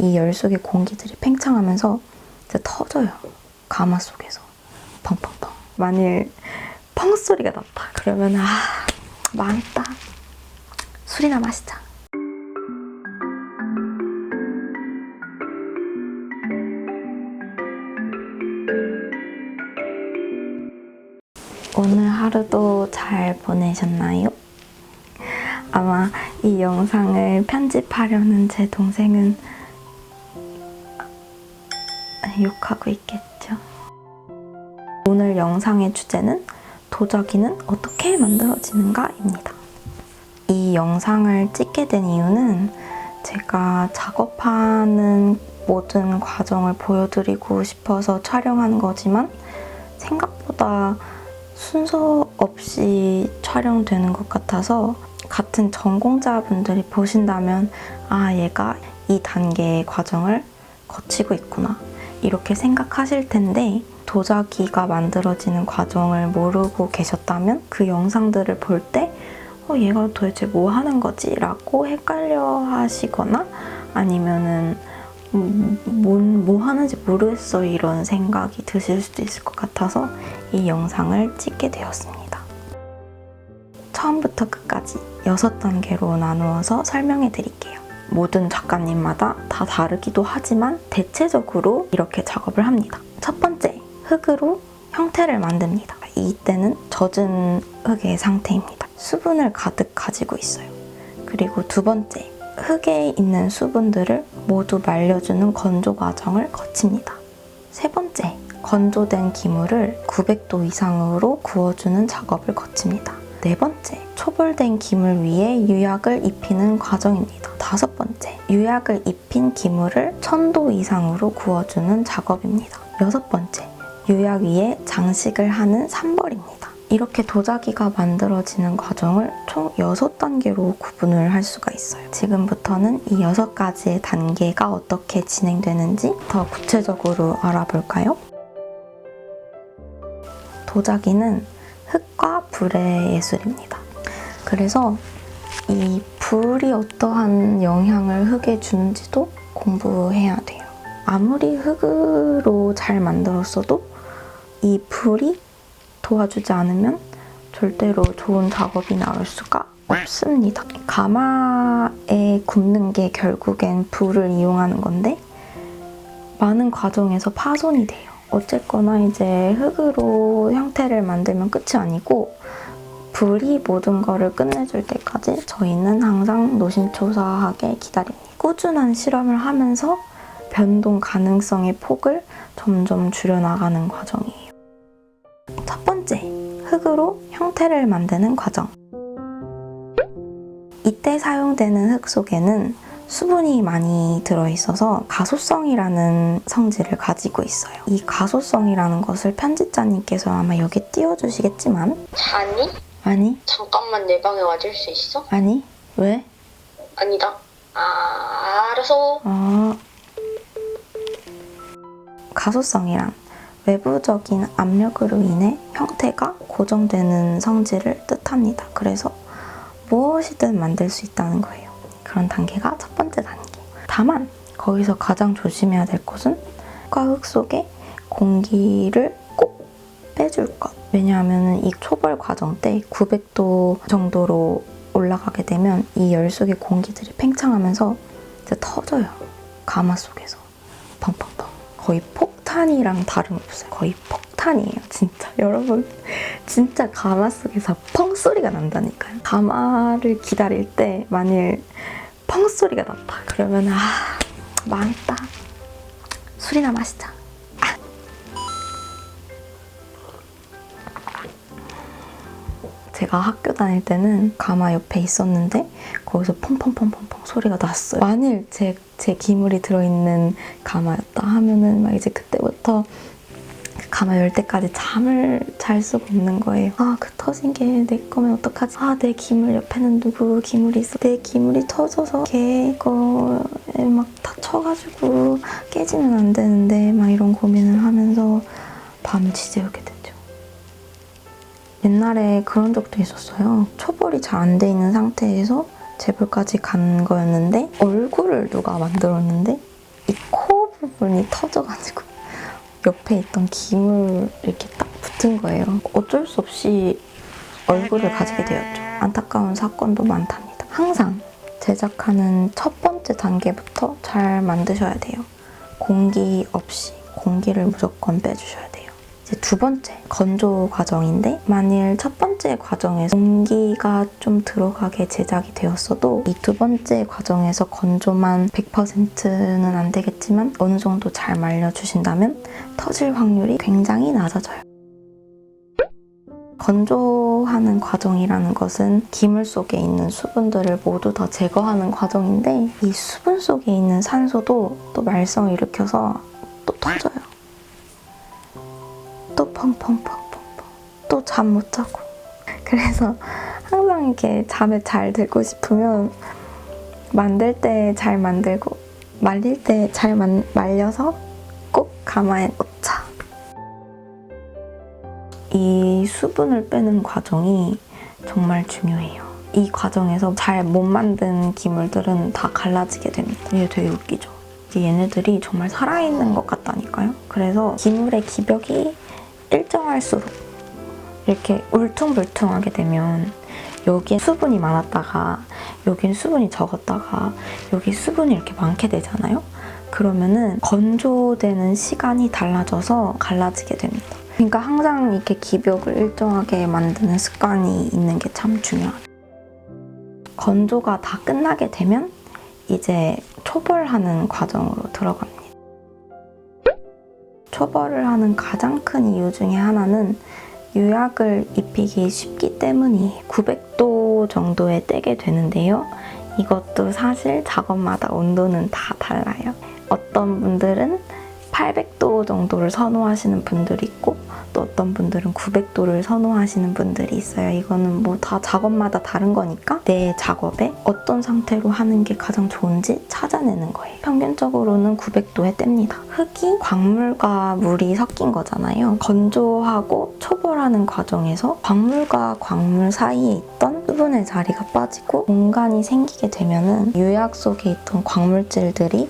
이 열 속의 공기들이 팽창하면서 이제 터져요. 가마 속에서. 펑펑펑. 만일 펑 소리가 났다. 그러면 아 망했다. 술이나 마시자. 오늘 하루도 잘 보내셨나요? 아마 이 영상을 편집하려는 제 동생은 욕하고 있겠죠. 오늘 영상의 주제는 도자기는 어떻게 만들어지는가입니다. 이 영상을 찍게 된 이유는 제가 작업하는 모든 과정을 보여드리고 싶어서 촬영한 거지만 생각보다 순서 없이 촬영되는 것 같아서 같은 전공자분들이 보신다면 아 얘가 이 단계의 과정을 거치고 있구나 이렇게 생각하실 텐데 도자기가 만들어지는 과정을 모르고 계셨다면 그 영상들을 볼때 어, 얘가 도대체 뭐 하는 거지? 라고 헷갈려 하시거나 아니면은 음, 뭔, 뭐 하는지 모르겠어 이런 생각이 드실 수도 있을 것 같아서 이 영상을 찍게 되었습니다. 처음부터 끝까지 6단계로 나누어서 설명해 드릴게요. 모든 작가님마다 다 다르기도 하지만 대체적으로 이렇게 작업을 합니다. 첫 번째, 흙으로 형태를 만듭니다. 이때는 젖은 흙의 상태입니다. 수분을 가득 가지고 있어요. 그리고 두 번째, 흙에 있는 수분들을 모두 말려주는 건조 과정을 거칩니다. 세 번째, 건조된 기물을 900도 이상으로 구워주는 작업을 거칩니다. 네 번째, 초벌된 기물 위에 유약을 입히는 과정입니다. 다섯 번째, 유약을 입힌 기물을 1000도 이상으로 구워주는 작업입니다. 여섯 번째, 유약 위에 장식을 하는 산벌입니다. 이렇게 도자기가 만들어지는 과정을 총 6단계로 구분을 할 수가 있어요. 지금부터는 이 6가지의 단계가 어떻게 진행되는지 더 구체적으로 알아볼까요? 도자기는 흙과 불의 예술입니다. 그래서 이 불이 어떠한 영향을 흙에 주는지도 공부해야 돼요. 아무리 흙으로 잘 만들었어도 이 불이 도와주지 않으면 절대로 좋은 작업이 나올 수가 없습니다. 가마에 굽는 게 결국엔 불을 이용하는 건데 많은 과정에서 파손이 돼요. 어쨌거나 이제 흙으로 형태를 만들면 끝이 아니고 불이 모든 거를 끝내줄 때까지 저희는 항상 노심초사하게 기다립니다. 꾸준한 실험을 하면서 변동 가능성의 폭을 점점 줄여나가는 과정이에요. 첫 번째, 흙으로 형태를 만드는 과정. 이때 사용되는 흙 속에는 수분이 많이 들어있어서 가소성이라는 성질을 가지고 있어요. 이 가소성이라는 것을 편집자님께서 아마 여기 띄워주시겠지만 자니? 아니, 잠깐만 내 방에 와줄 수 있어? 아니, 왜? 아니다. 아, 알아서. 아, 가소성이란 외부적인 압력으로 인해 형태가 고정되는 성질을 뜻합니다. 그래서 무엇이든 만들 수 있다는 거예요. 그런 단계가 첫 번째 단계. 다만 거기서 가장 조심해야 될 것은 흙과 흙 속에 공기를 꼭 빼줄 것. 왜냐하면 이 초벌 과정 때 900도 정도로 올라가게 되면 이 열 속의 공기들이 팽창하면서 이제 터져요. 가마 속에서. 펑펑펑. 거의 폭탄이랑 다름없어요. 거의 폭 탄이에요, 진짜. 여러분, 진짜 가마 속에서 펑 소리가 난다니까요. 가마를 기다릴 때 만일 펑 소리가 났다. 그러면 아, 망했다. 술이나 마시자. 제가 학교 다닐 때는 가마 옆에 있었는데 거기서 펑펑펑펑펑 소리가 났어요. 만일 제, 제 기물이 들어있는 가마였다 하면은 막 이제 그때부터 그 가마 열 때까지 잠을 잘 수가 없는 거예요. 아, 그 터진 게 내 거면 어떡하지? 아, 내 기물 옆에는 누구 기물이 있어. 내 기물이 터져서 걔 거에 막 다쳐가지고 깨지면 안 되는데 막 이런 고민을 하면서 밤을 지새우게 됐죠. 옛날에 그런 적도 있었어요. 초벌이 잘 안 돼 있는 상태에서 재벌까지 간 거였는데 얼굴을 누가 만들었는데 수분이 터져가지고 옆에 있던 기물 이렇게 딱 붙은 거예요. 어쩔 수 없이 얼굴을 가지게 되었죠. 안타까운 사건도 많답니다. 항상 제작하는 첫 번째 단계부터 잘 만드셔야 돼요. 공기 없이 공기를 무조건 빼주셔야 돼요. 이제 두 번째 건조 과정인데 만일 첫 번째 과정에서 공기가 좀 들어가게 제작이 되었어도 이 두 번째 과정에서 건조만 100%는 안 되겠지만 어느 정도 잘 말려주신다면 터질 확률이 굉장히 낮아져요. 건조하는 과정이라는 것은 기물 속에 있는 수분들을 모두 다 제거하는 과정인데 이 수분 속에 있는 산소도 또 말썽을 일으켜서 또 터져요. 또 펑펑펑펑펑 또 잠 못 자고 그래서 항상 이렇게 잠에 잘 들고 싶으면 만들 때 잘 만들고 말릴 때 잘 말려서 꼭 가마에 놓자. 이 수분을 빼는 과정이 정말 중요해요. 이 과정에서 잘 못 만든 기물들은 다 갈라지게 됩니다. 이게 되게 웃기죠. 얘네들이 정말 살아있는 것 같다니까요. 그래서 기물의 기벽이 일정할수록 이렇게 울퉁불퉁하게 되면 여기에 수분이 많았다가 여긴 수분이 적었다가 여기 수분이 이렇게 많게 되잖아요. 그러면은 건조되는 시간이 달라져서 갈라지게 됩니다. 그러니까 항상 이렇게 기벽을 일정하게 만드는 습관이 있는 게 참 중요하죠. 건조가 다 끝나게 되면 이제 초벌하는 과정으로 들어갑니다. 초벌을 하는 가장 큰 이유 중에 하나는 유약을 입히기 쉽기 때문이 900도 정도에 떼게 되는데요. 이것도 사실 작업마다 온도는 다 달라요. 어떤 분들은 800도 정도를 선호하시는 분들이 있고 또 어떤 분들은 900도를 선호하시는 분들이 있어요. 이거는 뭐 다 작업마다 다른 거니까 내 작업에 어떤 상태로 하는 게 가장 좋은지 찾아내는 거예요. 평균적으로는 900도에 뗍니다. 흙이 광물과 물이 섞인 거잖아요. 건조하고 초벌하는 과정에서 광물과 광물 사이에 있던 수분의 자리가 빠지고 공간이 생기게 되면은 유약 속에 있던 광물질들이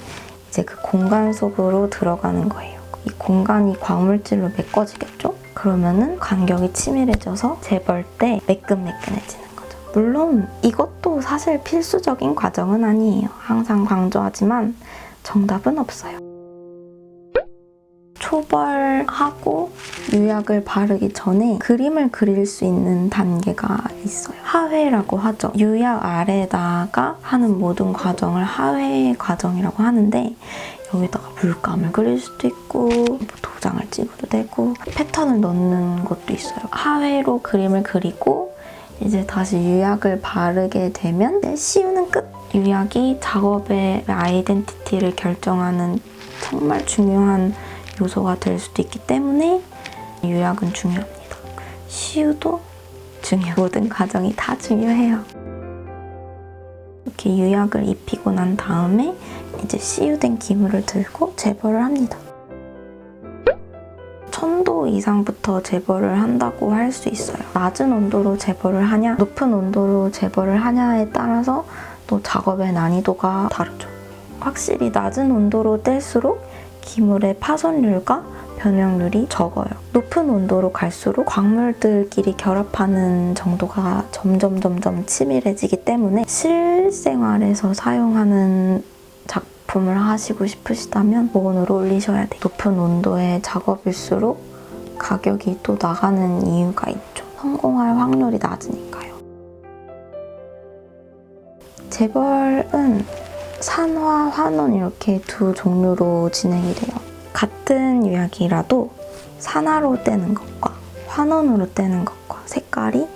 이제 그 공간 속으로 들어가는 거예요. 이 공간이 광물질로 메꿔지겠죠? 그러면은 간격이 치밀해져서 재벌 때 매끈매끈해지는 거죠. 물론 이것도 사실 필수적인 과정은 아니에요. 항상 강조하지만 정답은 없어요. 초벌하고 유약을 바르기 전에 그림을 그릴 수 있는 단계가 있어요. 하회라고 하죠. 유약 아래다가 하는 모든 과정을 하회 과정이라고 하는데 여기다가 물감을 그릴 수도 있고 뭐 도장을 찍어도 되고 패턴을 넣는 것도 있어요. 하회로 그림을 그리고 이제 다시 유약을 바르게 되면 씌우는 끝! 유약이 작업의 아이덴티티를 결정하는 정말 중요한 요소가 될 수도 있기 때문에 유약은 중요합니다. 시유도 중요. 모든 과정이 다 중요해요. 이렇게 유약을 입히고 난 다음에 이제 시유된 기물을 들고 제벌을 합니다. 1000도 이상부터 제벌을 한다고 할 수 있어요. 낮은 온도로 제벌을 하냐, 높은 온도로 제벌을 하냐에 따라서 또 작업의 난이도가 다르죠. 확실히 낮은 온도로 뗄수록 기물의 파손율과 변형률이 적어요. 높은 온도로 갈수록 광물들끼리 결합하는 정도가 점점 점점 치밀해지기 때문에 실생활에서 사용하는 작품을 하시고 싶으시다면 보온으로 올리셔야 돼요. 높은 온도의 작업일수록 가격이 또 나가는 이유가 있죠. 성공할 확률이 낮으니까요. 재벌은 산화, 환원 이렇게 두 종류로 진행이 돼요. 같은 유약이라도 산화로 떼는 것과 환원으로 떼는 것과 색깔이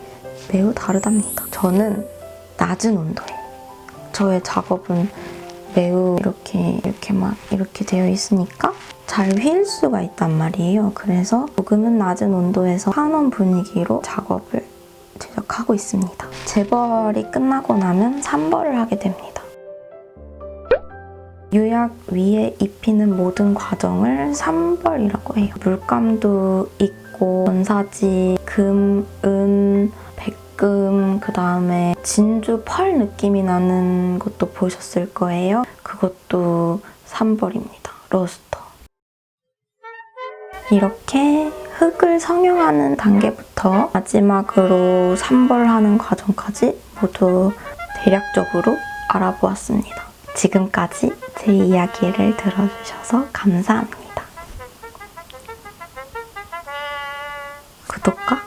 매우 다르답니다. 저는 낮은 온도에 저의 작업은 매우 이렇게 이렇게 막 이렇게 되어 있으니까 잘 휘일 수가 있단 말이에요. 그래서 조금은 낮은 온도에서 환원 분위기로 작업을 제작하고 있습니다. 재벌이 끝나고 나면 산벌을 하게 됩니다. 유약 위에 입히는 모든 과정을 산벌이라고 해요. 물감도 있고 전사지, 금, 은, 백금, 그 다음에 진주 펄 느낌이 나는 것도 보셨을 거예요. 그것도 산벌입니다. 러스터. 이렇게 흙을 성형하는 단계부터 마지막으로 산벌하는 과정까지 모두 대략적으로 알아보았습니다. 지금까지 제 이야기를 들어주셔서 감사합니다. 구독과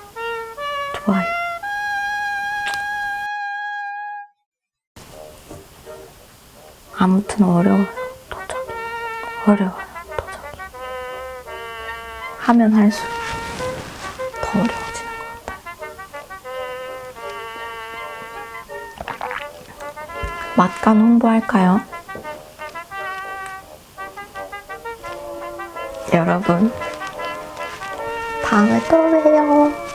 좋아요. 아무튼 어려워요, 도저히. 어려워요, 도저히. 하면 할수록 더 어려워 맛간 홍보할까요? 여러분, 다음에 또 봬요.